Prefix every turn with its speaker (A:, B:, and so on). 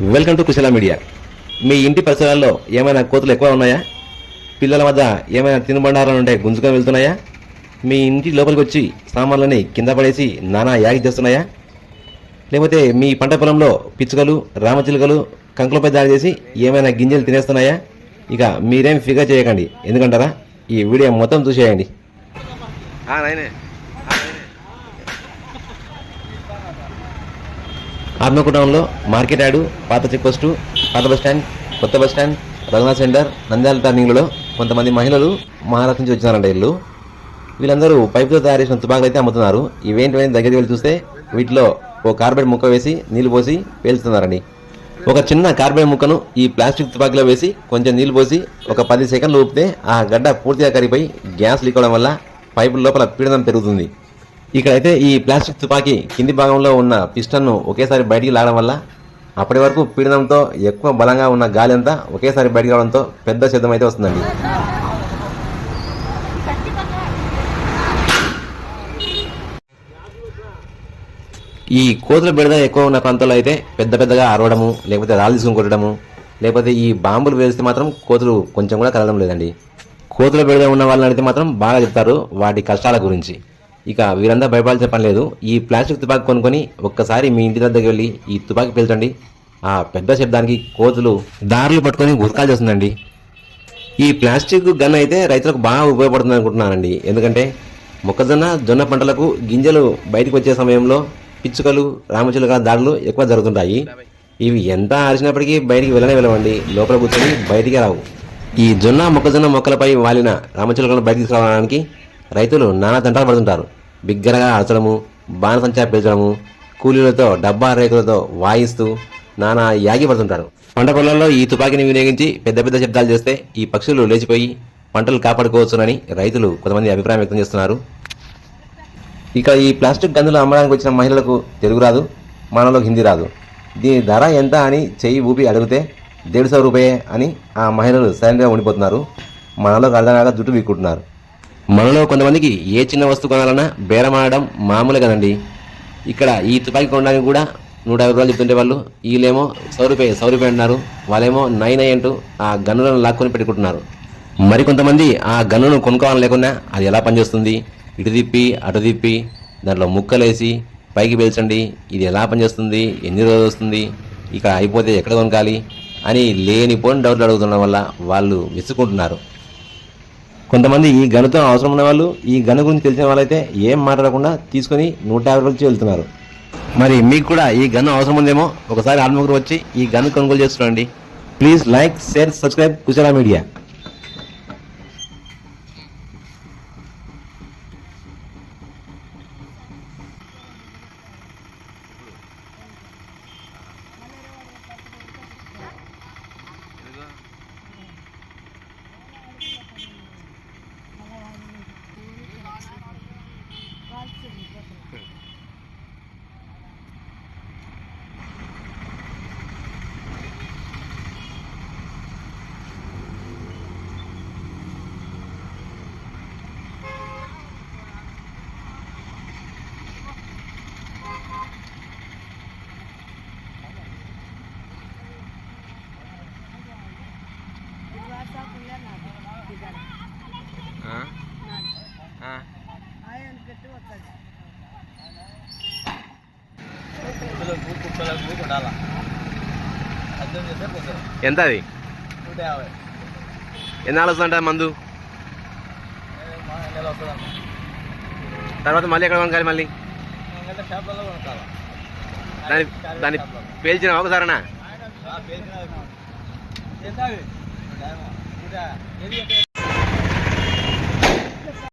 A: Welcome to Kushala media మీ ఇంటి పరిసరాల్లో ఏమైనా కోతులు ఎక్కువ ఉన్నాయా? పిల్లల మధ్య ఏమైనా తినుబండారాలు ఉంటే గుంజుకొని వెళ్తున్నాయా? మీ ఇంటి లోపలికి వచ్చి సామాన్లని కింద పడేసి నానా యాగి చేస్తున్నాయా? లేకపోతే మీ పంట పొలంలో పిచ్చుకలు రామచిలుకలు కంకులపై దాడి చేసి ఏమైనా గింజలు తినేస్తున్నాయా? ఇక మీరేం ఫిగర్ చేయకండి ఎందుకంటారా? ఈ వీడియో మొత్తం చూసేయండి. ఆత్మకూటంలో మార్కెట్ యార్డు పాత చెక్ పోస్టు పాత బస్ స్టాండ్ కొత్త bus stand Raghunath centre Nandyal టర్నింగ్లలో కొంతమంది మహిళలు మహారాష్ట్ర నుంచి వచ్చినారంట ఇల్లు. వీళ్ళందరూ పైపుతో తయారు చేసిన తుపాకులు అయితే అమ్ముతున్నారు ఇవేంటివైనా దగ్గరికి వెళ్ళి చూస్తే వీటిలో ఓ కార్బెట్ ముక్క వేసి నీళ్ళు పోసి పేల్చుతున్నారండి ఒక చిన్న కార్బైడ్ ముక్కను ఈ ప్లాస్టిక్ తుపాకీలో వేసి కొంచెం నీళ్ళు పోసి ఒక పది సెకండ్లు ఊపితే ఆ గడ్డ పూర్తిగా కరిగిపోయి గ్యాస్ లీక్ అవడం వల్ల పైపుల లోపల పీడనం పెరుగుతుంది. ఇక్కడైతే ఈ ప్లాస్టిక్ తుపాకీ కింది భాగంలో ఉన్న పిస్టన్ను ఒకేసారి బయటికి లాగడం వల్ల అప్పటి వరకు పీడనంతో ఎక్కువ బలంగా ఉన్న గాలి అంతా ఒకేసారి బయటికి రావడంతో పెద్ద శబ్దం అయితే వస్తుందండి. ఈ కోతుల బిడద ఎక్కువ ఉన్న ప్రాంతాల్లో అయితే పెద్ద పెద్దగా అరవడము లేకపోతే రాళ్ళు తీసుకుని కొట్టడము లేకపోతే ఈ బాంబులు వేస్తే మాత్రం కోతులు కొంచెం కూడా కలగడం లేదండి. కోతుల బిడద ఉన్న వాళ్ళని అయితే మాత్రం బాగా చెప్తారు వాటి కష్టాల గురించి. ఇక వీరంతా భయపడాల్సిన పని లేదు. ఈ ప్లాస్టిక్ తుపాకీ కొనుక్కొని ఒక్కసారి మీ ఇంటి దగ్గరికి వెళ్ళి ఈ తుపాకీ పేల్చండి. ఆ పెద్ద శబ్దానికి కోతులు దారులు పట్టుకొని గురకాలు చేస్తుందండి. ఈ ప్లాస్టిక్ గన్ అయితే రైతులకు బాగా ఉపయోగపడుతుంది అనుకుంటున్నానండి ఎందుకంటే మొక్కజొన్న జొన్న పంటలకు గింజలు బయటకు వచ్చే సమయంలో పిచ్చుకలు రామచిలుక దాడులు ఎక్కువ జరుగుతుంటాయి. ఇవి ఎంత ఆరిచినప్పటికీ బయటికి వెళ్ళనే వెళ్ళవండి. లోపల కూర్చొని బయటికి రావు. ఈ జొన్న మొక్కజొన్న మొక్కలపై వాలిన రామచిలుకలను బయటికి తీసుకురావడానికి రైతులు నానా తంటాలు పడుతుంటారు. బిగ్గరగా అరచడము బాణసంచా పెంచడము కూలీలతో డబ్బా రేకులతో వాయిస్తూ నానా యాగి పడుతుంటారు. పంట పొలాల్లో ఈ తుపాకీని వినియోగించి పెద్ద పెద్ద శబ్దాలు చేస్తే ఈ పక్షులు లేచిపోయి పంటలు కాపాడుకోవచ్చునని రైతులు కొంతమంది అభిప్రాయం వ్యక్తం చేస్తున్నారు. ఇక ఈ ప్లాస్టిక్ గందులు అమ్మడానికి వచ్చిన మహిళలకు తెలుగు రాదు మనలో హిందీ రాదు. దీని ధర ఎంత అని చెయ్యి ఊపి అడిగితే దేడు సౌ రూపాయే అని ఆ మహిళలు సైలెంట్గా ఉండిపోతున్నారు. మనలో అర్థం కాక జుట్టు వీక్కుంటున్నారు మనలో కొంతమందికి ఏ చిన్న వస్తువు కొనాలన్నా బేరం మామూలు కదండి. ఇక్కడ ఈ తుపాకీ కొనడానికి కూడా నూట యాభై రూపాయలు చెప్తుంటే వాళ్ళు వీళ్ళేమో సౌ రూపాయి సౌ రూపాయి అంటున్నారు. వాళ్ళేమో నైన్ అయ్యి అంటూ ఆ గన్నులను లాక్కొని పెట్టుకుంటున్నారు. మరికొంతమంది ఆ గన్నును కొనుక్కోవాలని లేకుండా అది ఎలా పనిచేస్తుంది? ఇటు తిప్పి అటు తిప్పి దాంట్లో ముక్కలేసి పైకి పేల్చండి. ఇది ఎలా పనిచేస్తుంది? ఎన్ని రోజులు వస్తుంది? ఇక్కడ అయిపోతే ఎక్కడ కొనకాలి? అని లేనిపోని డౌట్లు అడుగుతుండడం వల్ల వాళ్ళు విసుకుంటున్నారు కొంతమంది ఈ గనుతో అవసరం ఉన్న వాళ్ళు ఈ గను గురించి తెలిసిన వాళ్ళైతే ఏం మాట్లాడకుండా తీసుకొని నూట యాభై రూపాయలు వెళ్తున్నారు. మరి మీకు కూడా ఈ గన్ను అవసరం ఉందేమో ఒకసారి ఆత్మగురు వచ్చి ఈ గన్ను కొనుగోలు చేస్తుండండి please like share subscribe Kushala media. ఎంత అది ఎన్నాళ్ళు వస్తుందంట మందు? తర్వాత మళ్ళీ ఎక్కడ కొనకాలి మళ్ళీ? దాని దాన్ని పేల్చిన. ఒకసారనా
B: ఎంత